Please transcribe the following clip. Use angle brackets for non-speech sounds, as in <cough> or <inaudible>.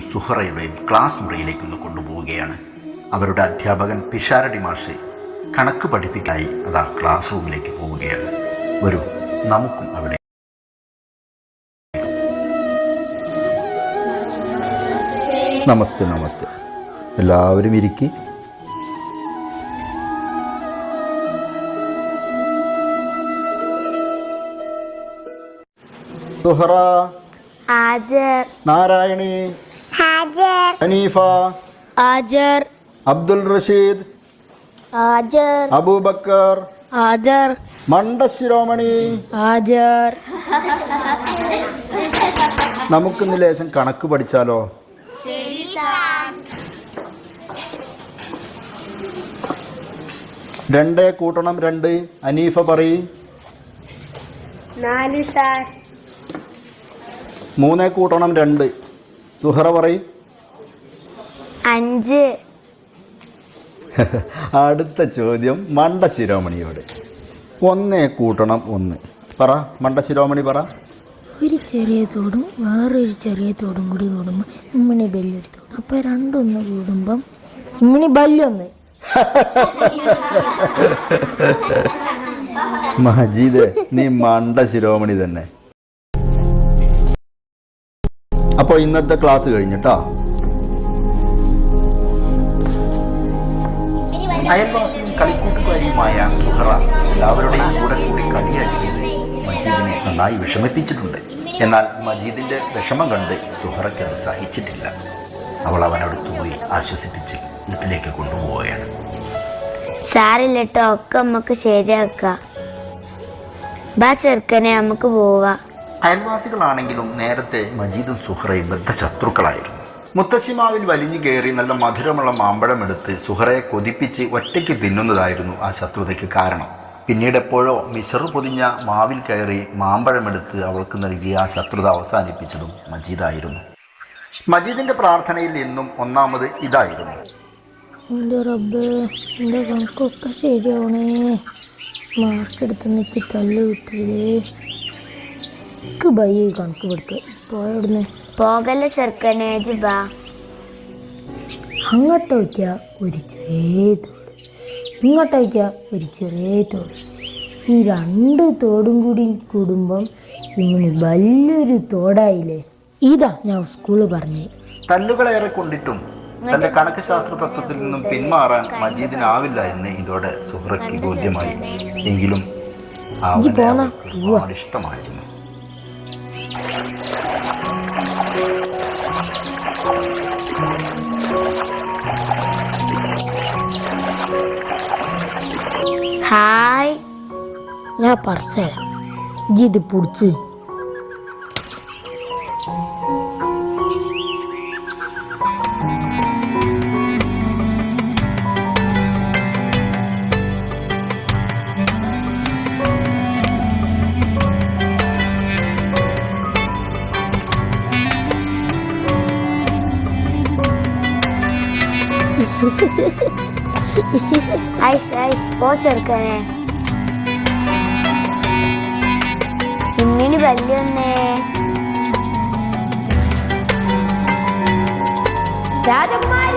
സുഹറയുടെയും class മുറിയിലേക്ക് ഒന്ന് കൊണ്ടുപോവുകയാണ്. അവരുടെ അധ്യാപകൻ പിഷാരടി മാഷ് കണക്ക് പഠിപ്പിക്കായി അതാ ക്ലാസ് റൂമിലേക്ക് പോവുകയാണ്. വരൂ നമുക്കും അവിടെ നമസ്തേ നമസ്തേ. എല്ലാവരും ഇരിക്കി. സുഹറ. നാരായണി. ഹാജർ ഹനീഫ ഹാജർ അബ്ദുൽ റഷീദ് ഹാജർ അബൂബക്കർ ഹാജർ മണ്ടശിരോമണി ഹാജർ നമുക്കിന്ന് ലേശം കണക്ക് പഠിച്ചാലോ? രണ്ടേ കൂട്ടണം രണ്ട്. അനീഫ പറ നാല് സാർ. മൂന്നേ കൂട്ടണം രണ്ട്. സുഹറ പറയ്. അഞ്ച്. <laughs> അടുത്ത ചോദ്യം മണ്ട ശിരോമണിയോട്. ഒന്നേ കൂട്ടണം ഒന്ന്. പറ മണ്ട ശിരോമണി പറ. ഒരു ചെറിയ തോടും വേറൊരു ചെറിയ തോടും കൂടി കൂടുമ്പോൾ ഇമ്മിണി ബല്യൊരു തോടും. അപ്പോൾ രണ്ടൊന്ന് കൂടുമ്പം ഇമ്മിണി ബല്യൊന്ന് <laughs> മജീദ് നീ മണ്ട ശിരോമണി തന്നെ. അപ്പോൾ ഇന്നത്തെ ക്ലാസ് കഴിഞ്ഞിട്ടോ അയൽവാസിയും കളിക്കൂട്ടുകാരിയുമായ സുഹറ എല്ലാവരുടെയും കൂടെ കൂടി കളിയാക്കിയത് മജീദിനെ നന്നായി വിഷമിപ്പിച്ചിട്ടുണ്ട്. എന്നാൽ മജീദിന്റെ വിഷമം കണ്ട് സുഹറയ്ക്ക് അത് സഹിച്ചിട്ടില്ല. അവൾ അവനടുത്ത് പോയി ആശ്വസിപ്പിച്ച് വീട്ടിലേക്ക് കൊണ്ടുപോവുകയാണ്. സാറില്ല കേട്ടോ ഒക്കെ നമുക്ക് ശരിയാക്കാം. ബാ ചെറുക്കനെ നമുക്ക് പോവാ. അയൽവാസികളാണെങ്കിലും നേരത്തെ മജീദും സുഹറയും ബദ്ധശത്രുക്കളായിരുന്നു. മുത്തശ്ശിമാവിൽ വലിഞ്ഞു കയറി നല്ല മധുരമുള്ള മാമ്പഴം എടുത്ത് സുഹറയെ കൊതിപ്പിച്ച് ഒറ്റയ്ക്ക് തിന്നുന്നതായിരുന്നു ആ ശത്രുതയ്ക്ക് കാരണം. പിന്നീട് എപ്പോഴോ മിശറു പൊതിഞ്ഞ മാവിൽ കയറി മാമ്പഴമെടുത്ത് അവൾക്ക് നൽകിയ ആ ശത്രുത അവസാനിപ്പിച്ചതും മജീദായിരുന്നു. മജീദിന്റെ പ്രാർത്ഥനയിൽ എന്നും ഒന്നാമത് ഇതായിരുന്നു. എന്റെ കണക്കൊക്കെ ശരിയാവണേ. എടുത്ത് പോകല്ല ചെറുക്കനെ ഇജ്ജ് ബാ. അങ്ങോട്ട് വയ്ക്കുക ഒരു ചെറിയ തോട്. ഇങ്ങോട്ട് വയ്ക്കുക ഒരു ചെറിയ തോട്. ഈ രണ്ട് തോടും കൂടി കൂടുമ്പം ഇങ്ങനെ വലിയൊരു തോടായില്ലേ? ഇതാ ഞാൻ സ്കൂളിൽ പറഞ്ഞേ. തല്ലുകളേറെ കൊണ്ടിട്ടും തന്റെ കണക്ക് ശാസ്ത്ര തത്വത്തിൽ നിന്നും പിന്മാറാൻ മജീദിനാവില്ല എന്ന് ഇതോടെ സുഹ്റയ്ക്ക് ബോധ്യമായി. എങ്കിലും ഇഷ്ടമായിരുന്നു. ഹായ് ഞാൻ പറിച്ചുതരാം ഇജ്ജ് ഇത് പിടിച്ച് ഐസ് ഐസ് പോ ചെറുക്കനെ ഇമ്മിനി വല്യൊന്നേ രാജകുമാരി.